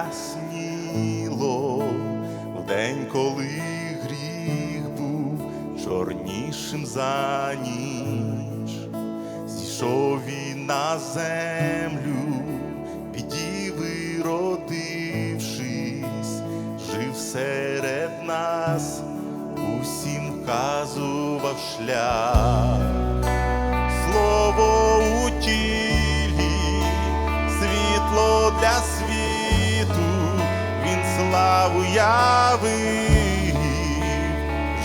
рясніло в день, коли гріх був чорнішим за ніч, зійшов він на землю, підіви родившись, жив серед нас, усім вказував шлях. Слово у тілі, світло для світу, славу явив,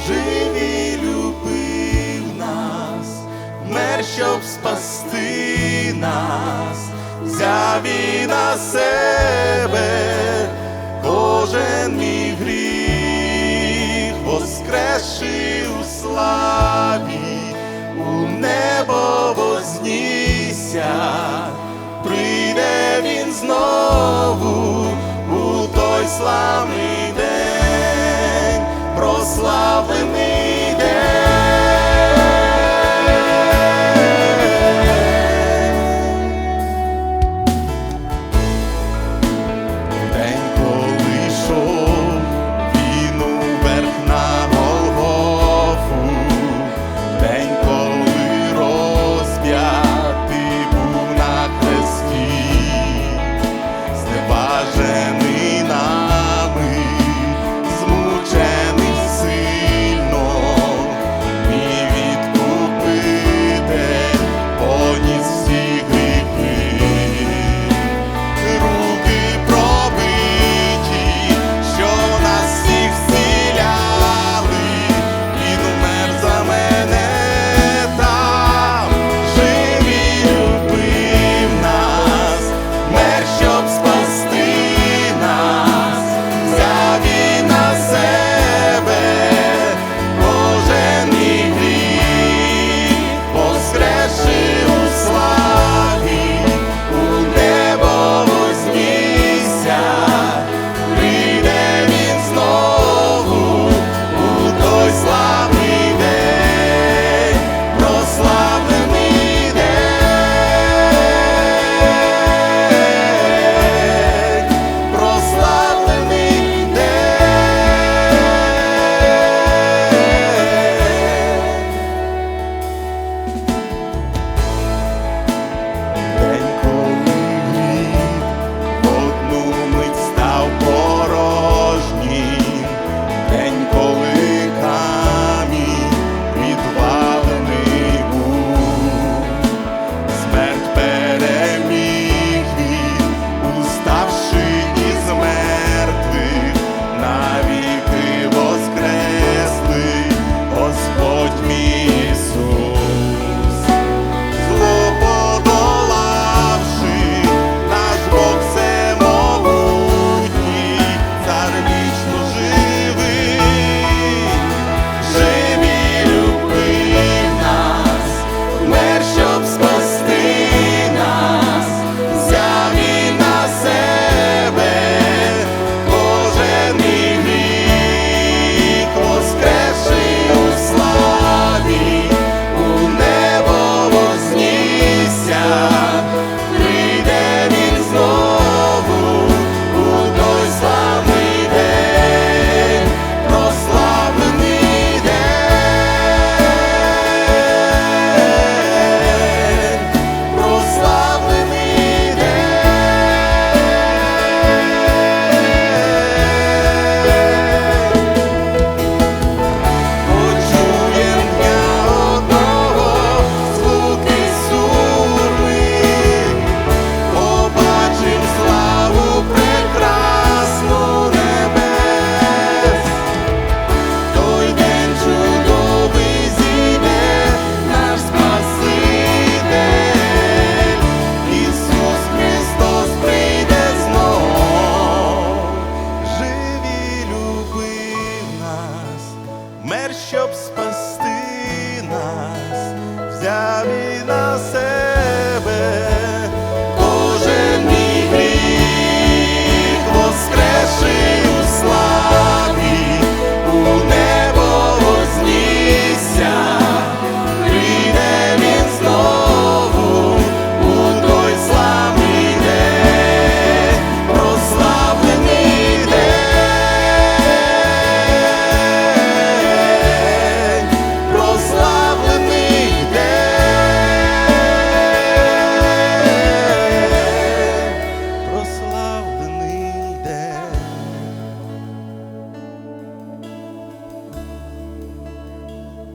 жив і любив нас, вмер, щоб спасти нас, взяв і на себе кожен мій гріх, воскресши у славі у небо у камінь на себе.